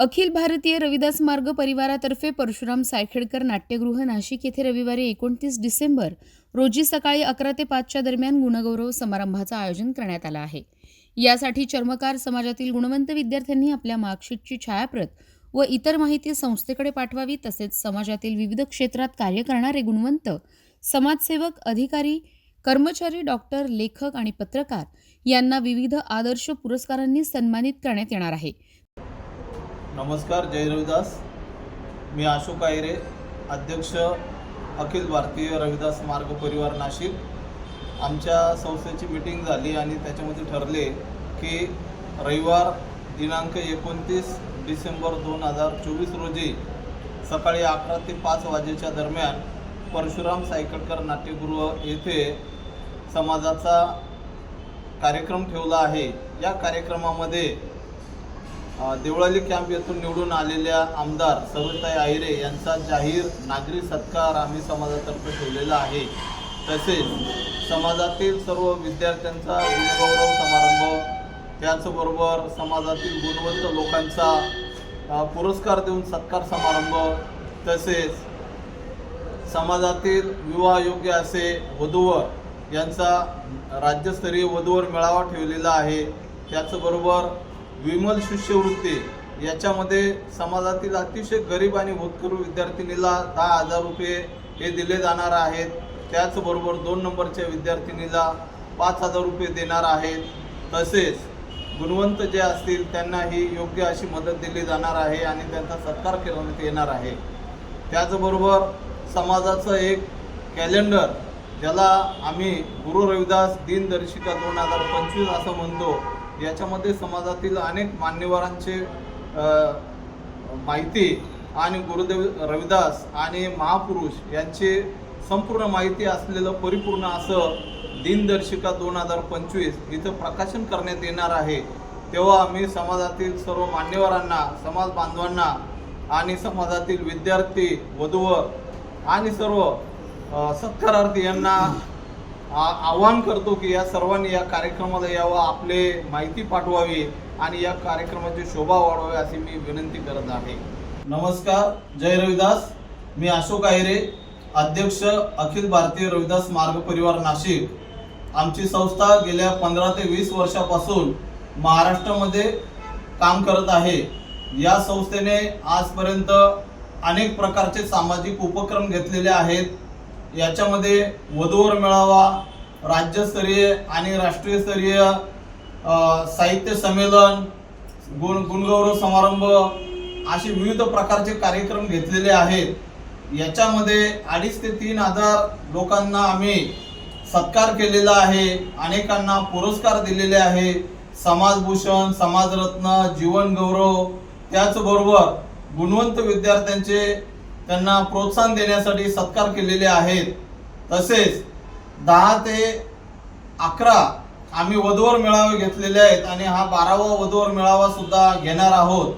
अखिल भारतीय रविदास मार्ग परिवारातर्फे परशुराम सायखेडकर नाट्यगृह नाशिक येथे रविवारी एकोणतीस डिसेंबर रोजी सकाळी अकरा ते पाचच्या दरम्यान गुणगौरव समारंभाचं आयोजन करण्यात आलं आहे. यासाठी चर्मकार समाजातील गुणवंत विद्यार्थ्यांनी आपल्या मार्कशीटची छायाप्रत व इतर माहिती संस्थेकडे पाठवावी तसेच समाजातील विविध क्षेत्रात कार्य करणारे गुणवंत समाजसेवक अधिकारी कर्मचारी डॉक्टर लेखक आणि पत्रकार यांना विविध आदर्श पुरस्कारांनी सन्मानित करण्यात येणार आहे. नमस्कार जय रविदास. मी अशोक आयरे अध्यक्ष अखिल भारतीय रविदास मार्ग परिवार नाशिक. आमच्या संस्थेची मीटिंग झाली आणि त्याच्यामध्ये ठरले की रविवार दिनांक एकोणतीस डिसेंबर दोन हजार चोवीस रोजी सकाळी अकरा ते पाच वाजेच्या दरम्यान परशुराम सायकडकर नाट्यगृह येथे समाजाचा कार्यक्रम ठेवला आहे. या कार्यक्रमामध्ये देवळाली कॅम्प येथून निवडून आलेल्या आमदार सरोजताई आहिरे यांचा जाहीर नागरी सत्कार आम्ही समाजातर्फे ठेवलेला आहे. तसेच समाजातील सर्व विद्यार्थ्यांचा गुणगौरव समारंभ त्याचबरोबर समाजातील गुणवंत लोकांचा पुरस्कार देऊन सत्कार समारंभ तसेच समाजातील विवाहयोग्य असे वधूवर यांचा राज्यस्तरीय वधूवर मेळावा ठेवलेला आहे. त्याचबरोबर विमल शिष्यवृत्ती. याच्यामध्ये समाजातील अतिशय गरीब आणि होतकरू विद्यार्थिनीला दहा हजार रुपये हे दिले जाणार आहेत. त्याचबरोबर दोन नंबरच्या विद्यार्थिनीला पाच हजार रुपये देणार आहेत. तसेच गुणवंत जे असतील त्यांनाही योग्य अशी मदत दिली जाणार आहे आणि त्यांचा सत्कार करण्यात येणार आहे. त्याचबरोबर समाजाचं एक कॅलेंडर ज्याला आम्ही गुरु रविदास दिनदर्शिका दोन हजार पंचवीस असं म्हणतो याच्यामध्ये समाजातील अनेक मान्यवरांचे माहिती आणि गुरुदेव रविदास आणि महापुरुष यांची संपूर्ण माहिती असलेलं परिपूर्ण असं दिनदर्शिका दोन हजार पंचवीस इथं प्रकाशन करण्यात येणार आहे. तेव्हा मी समाजातील सर्व मान्यवरांना समाज बांधवांना आणि समाजातील विद्यार्थी वधूवर आणि सर्व सत्कारार्थी यांना आवाहन करतो की या सर्वांनी या कार्यक्रमाला यावं आपले माहिती पाठवावी आणि या कार्यक्रमाची शोभा वाढवावी अशी मी विनंती करत आहे. नमस्कार जय रविदास. मी अशोक आहिरे अध्यक्ष अखिल भारतीय रविदास मार्ग परिवार नाशिक. आमची संस्था गेल्या पंधरा ते वीस वर्षापासून महाराष्ट्रामध्ये काम करत आहे. या संस्थेने आजपर्यंत अनेक प्रकारचे सामाजिक उपक्रम घेतलेले आहेत. याच्यामध्ये वधूवर मेळावा राज्यस्तरीय आणि राष्ट्रीयस्तरीय साहित्य संमेलन गुण गुणगौरव समारंभ असे विविध प्रकारचे कार्यक्रम घेतलेले आहेत. याच्यामध्ये अडीच ते तीन हजार लोकांना आम्ही सत्कार केलेला आहे. अनेकांना पुरस्कार दिलेले आहे. समाजभूषण समाजरत्न जीवन गौरव त्याचबरोबर गुणवंत विद्यार्थ्यांचे त्यांना प्रोत्साहन देण्यासाठी सत्कार केलेले आहेत. तसेच दहा ते अकरा आम्ही वधूवर मेळावे घेतलेले आहेत आणि हा बारावा वधूवर मेळावा सुद्धा घेणार आहोत.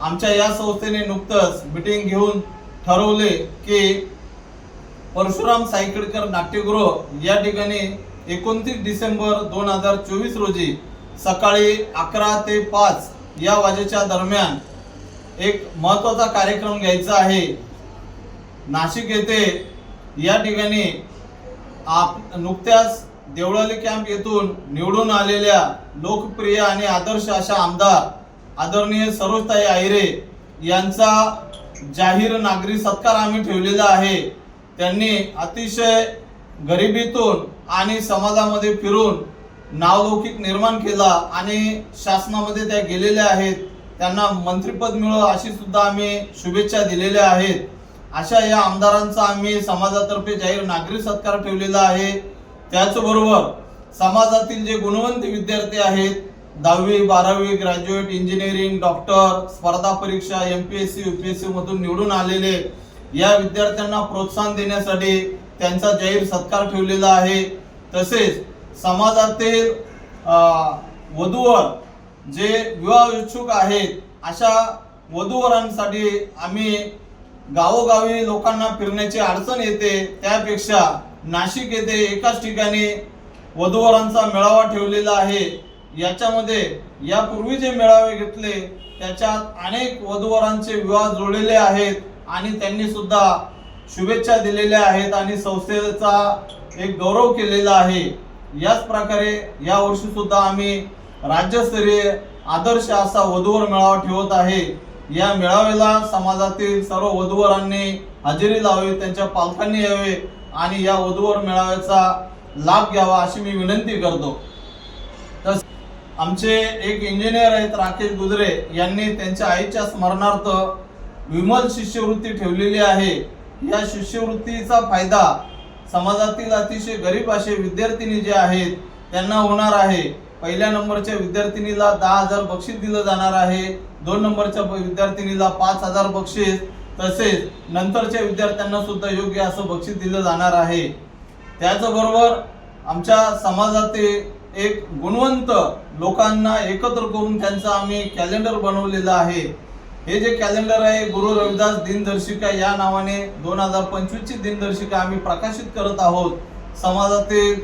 आमच्या या संस्थेने नुकतंच मिटिंग घेऊन ठरवले की परशुराम सायकडकर नाट्यगृह या ठिकाणी एकोणतीस डिसेंबर दोन हजार चोवीस रोजी सकाळी अकरा ते पाच या वाजेच्या दरम्यान एक महत्त्वाचा कार्यक्रम घ्यायचा आहे. नाशिक येथे या ठिकाणी आप नुकत्याच देवळाली कॅम्प येथून निवडून आलेल्या लोकप्रिय आणि आदर्श अशा आमदार आदरणीय सरोजताई आहिरे यांचा जाहीर नागरी सत्कार आम्ही ठेवलेला आहे. त्यांनी अतिशय गरिबीतून आणि समाजामध्ये फिरून नावलौकिक निर्माण केला आणि शासनामध्ये त्या गेलेल्या आहेत. त्यांना मंत्रिपद मिळो अशी सुद्धा आम्ही शुभेच्छा दिलेल्या आहेत. अशा या आमदारांचा आम्ही समाजातर्फे जाहीर नागरी सत्कार ठेवलेला आहे. त्याचबरोबर समाजातील जे गुणवंत विद्यार्थी आहेत दहावी बारावी ग्रॅज्युएट इंजिनिअरिंग डॉक्टर स्पर्धा परीक्षा M P S C U P S C मधून निवडून आलेले या विद्यार्थ्यांना प्रोत्साहन देण्यासाठी त्यांचा जाहीर सत्कार ठेवलेला आहे. तसेच समाजातील वधूवर जे विवाह इच्छुक आहेत अशा वधूवरांसाठी आम्ही गावोगावी लोकांना फिरण्याची अडचण येते त्यापेक्षा नाशिक येथे एकाच ठिकाणी वधूवरांचा मेळावा ठेवलेला आहे. याच्यामध्ये यापूर्वी जे मेळावे घेतले त्याच्यात अनेक वधूवरांचे विवाह जुळलेले आहेत आणि त्यांनी सुद्धा शुभेच्छा दिलेल्या आहेत आणि संस्थेचा एक गौरव केलेला आहे. याच प्रकारे या वर्षी सुद्धा आम्ही राज्यस्तरीय आदर्श असा वधूवर मेळावा ठेवत आहे. या मेळाव्याला समाजातील सर्व वधूवरांनी हजेरी लावावी त्यांच्या पालकांनी यावे आणि या वधूवर मेळाव्याचा लाभ घ्यावा अशी मी विनंती करतो. तस आमचे एक इंजिनियर आहेत राकेश गुजरे यांनी त्यांच्या आईच्या स्मरणार्थ विमल शिष्यवृत्ती ठेवलेली आहे. या शिष्यवृत्तीचा फायदा समाजातील अतिशय गरीब असे विद्यार्थिनी जे आहेत त्यांना होणार आहे. पहिल्या नंबरच्या विद्यार्थिनीला दहा हजार बक्षीस दिलं जाणार आहे. दोन नंबरच्या विद्यार्थिनीला पाच हजार बक्षीस. तसेच नंतरच्या विद्यार्थ्यांना सुद्धा योग्य असं बक्षीस दिलं जाणार आहे. त्याचबरोबर आमच्या समाजातील एक गुणवंत लोकांना एकत्र करून त्यांचं आम्ही कॅलेंडर बनवलेलं आहे. हे जे कॅलेंडर आहे गुरु रविदास दिनदर्शिका या नावाने दोन हजार पंचवीसची दिनदर्शिका आम्ही प्रकाशित करत आहोत. समाजातील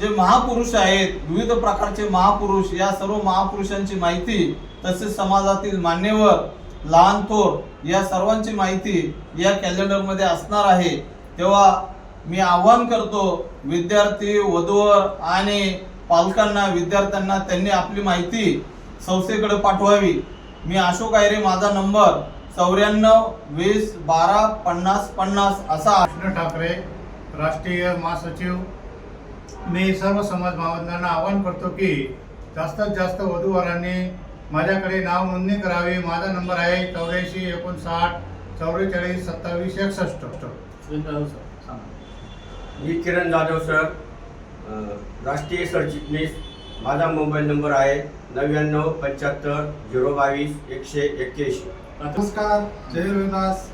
जे महापुरुष आहेत विविध प्रकारचे महापुरुष या सर्व महापुरुषांची माहिती तसेच समाजातील मान्यवर लहान थोर या सर्वांची माहिती या कॅलेंडरमध्ये असणार आहे. तेव्हा मी आवाहन करतो विद्यार्थी वधूवर आणि पालकांना विद्यार्थ्यांना त्यांनी आपली माहिती संस्थेकडे पाठवावी. मी अशोक आयरे माझा नंबर चौऱ्याण्णव वीस बारा पन्नास पन्नास असा कृष्ण ठाकरे राष्ट्रीय महासचिव मी सर्व समाज बांधवांना आवाहन करतो की जास्तीत जास्त वधूवरांनी माझ्याकडे नाव नोंदणी करावी. माझा नंबर आहे चौऱ्याऐंशी एकोणसाठ चौवेचाळीस सत्तावीस एकसष्ट. मी किरण जाधव सर. राष्ट्रीय सरचिटणीस माझा मोबाईल नंबर आहे नव्याण्णव पंच्याहत्तर झिरो बावीस एकशे एक्क्याऐंशी नमस्कार जय रविदास.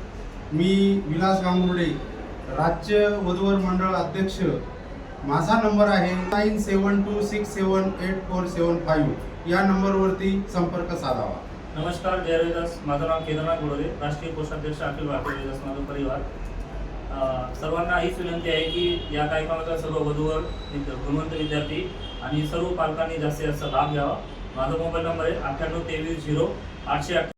मी विलास गांगुर्डे राज्य वधूवर मंडळ अध्यक्ष. माझा नंबर आहे nine seven two six seven eight four seven five. या नंबरवरती संपर्क साधावा. नमस्कार जय रविदास. माझं नाव केदारनाथ गोडोरे राष्ट्रीय कोषाध्यक्ष अखिल भारतीय रविदास माझा परिवार. सर्वांना हीच विनंती आहे की या कार्यक्रमाचा सर्व वधूवर गुणवंत विद्यार्थी आणि सर्व पालकांनी जास्तीत जास्त लाभ घ्यावा. माझा मोबाईल नंबर आहे अठ्ठ्याण्णव तेवीस झिरो आठशे